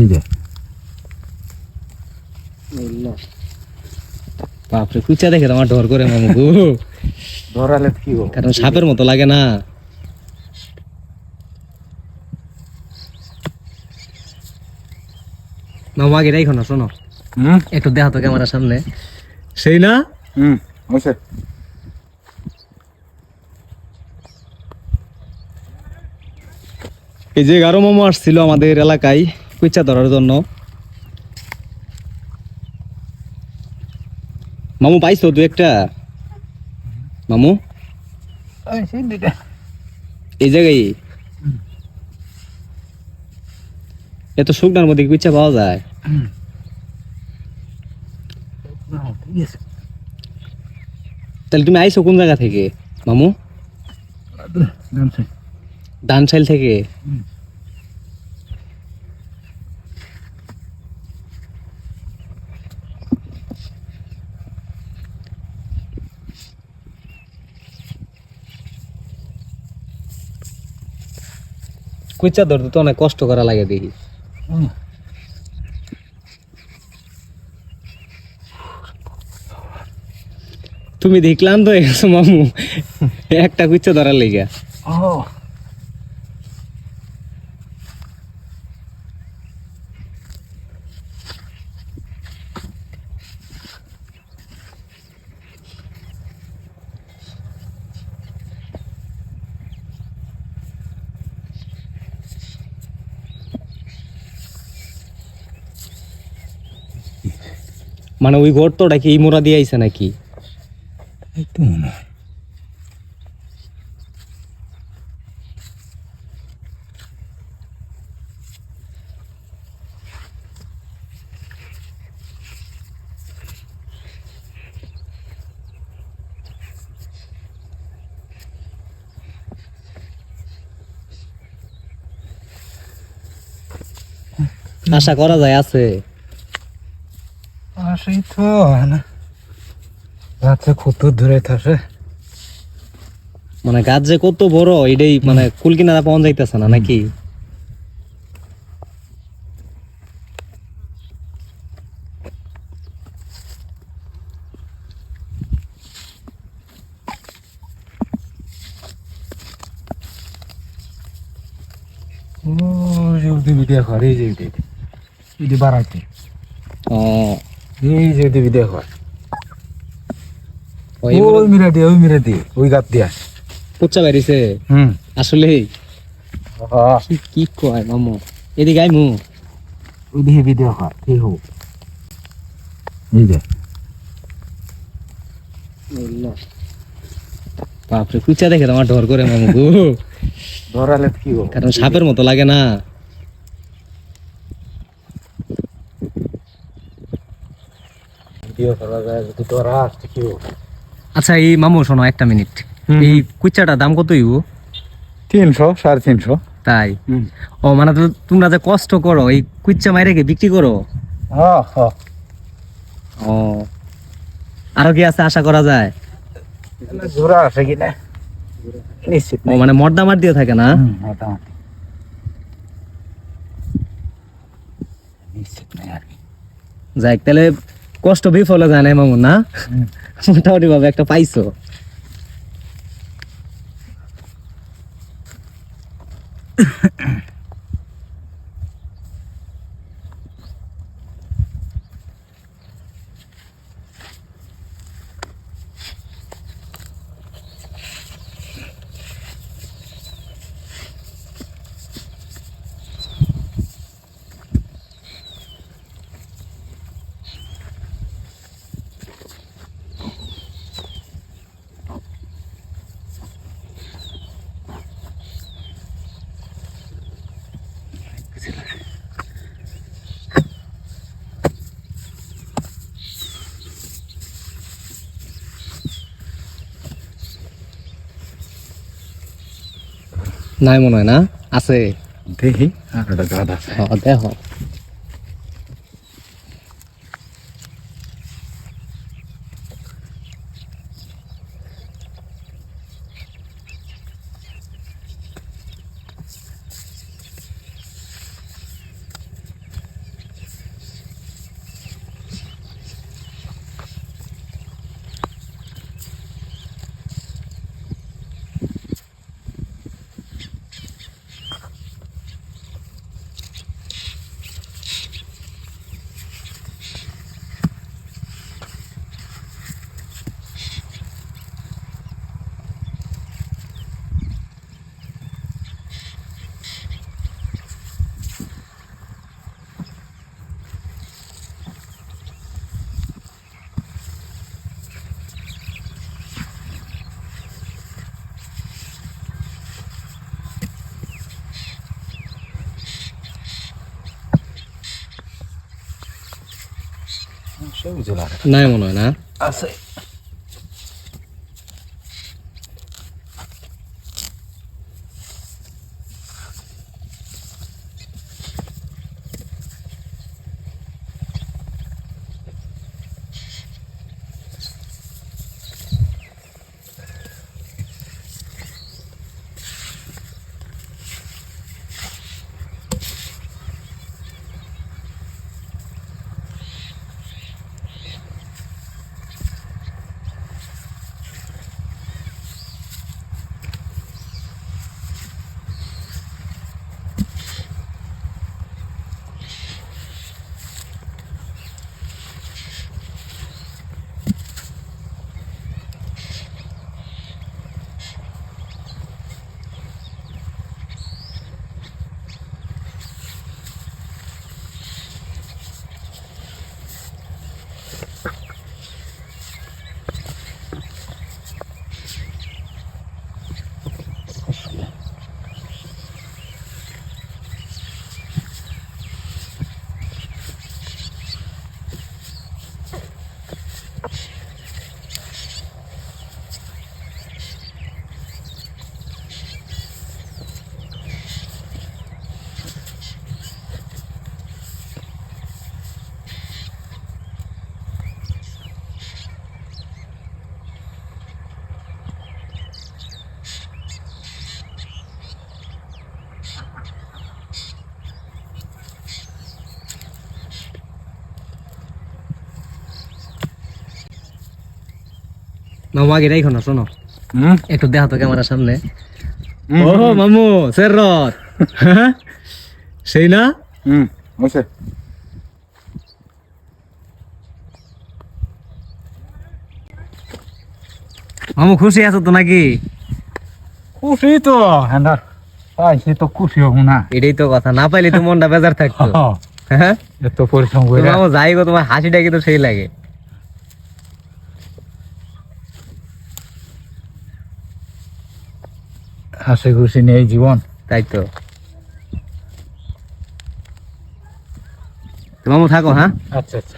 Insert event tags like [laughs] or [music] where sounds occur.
এই যে। বাপরে কুচা দেখে তো আমার ডর করে মামু গো। ধরালে কি হবে কারণ সাপের মতো লাগে না। মামু আগে রাইখো না শোনো। হুম? একটু দেখা তো ক্যামেরার সামনে। সেই না? হুম। হয়েছে এই যে গারো মামু আসছিল আমাদের এলাকায়। কুচা ধরার জন্য। মামু পাইছো দু একটা? মামু? এই জায়গায়? এত শুকনার মধ্যে কি কুচা পাওয়া যায়। ঠিক আছে। তাহলে তুমি আইছো কোন জায়গা থেকে মামু? জানছে ডানসাইল থেকে? কুচা ধরতে তো অনেক কষ্ট করা লাগে দেখি। তুমি দেখলাম তো মামু, একটা কুচা ধরার লেগে। মানে ওই গর্তটা কি এই মোড়া দিয়ে আইছে নাকি? তো মনে হয়। আশা করা যায় আছে। আসেই তো না। রাতে কত দূরে থাকে। মানে গাছ যে কত বড় এটাই মানে কুল কিনারা পাওয়া যাইতেছে না নাকি? ও ভিডিও কর যে বাড়াইতে। ও। এই যে ওই মিরা দিয়ে ওই মিরা দিয়ে ওই গাত দিয়া। পুচ্চা বেরিয়েছে হুম। আসলে কি কয় মামু? এদিকে আইমু ওই ভিডিও কর কি হোক এই যে বাপরে কুচা দেখে আমার ডর করে মামু গো। [laughs] ধরালে কি কারণ সাপের মতো লাগে না। করা যায় যদি ধরা আসতে কি আচ্ছা এই মামু শোনো একটা মিনিট। এই দাম কত ইউ? তিনশো সাড়ে তিনশো। তাই? ও মানে তো তোমরা যে কষ্ট করো এই কুচ্চা মাইরে কি বিক্রি করো? হ্যাঁ হ্যাঁ। ও। আরও কি আছে আশা করা যায়? জোড়া আছে কি না নিশ্চিত মানে মর্দা মার দিয়ে থাকে না? যাই তাহলে কষ্ট বিফলে যায় না মামু না। মোটামুটি ভাবে একটা পাইছো নাই মনে হয় না? আছে। দেখি আর একটা আছে। ও, দেখো সবুজ লাগে নাই মনে হয় না আছে মামু আগে রাইখো না শোনো একটু দেখা তো ক্যামেরার সামনে। ও মামু সের হ্যাঁ? সেই না হুম আছে মামু খুশি আছো তো নাকি? খুশি তো হ্যাঁ পাইছি তো খুশি হব না। এটাই তো কথা না পাইলে তো মনটা বেজার থাকতো। হ্যাঁ। এত পরিশ্রম করে যাই গো তোমার হাসিটা কিন্তু সেই লাগে। হাসি খুশি নেই জীবন তাই তো? মামু থাকো হ্যাঁ? আচ্ছা আচ্ছা।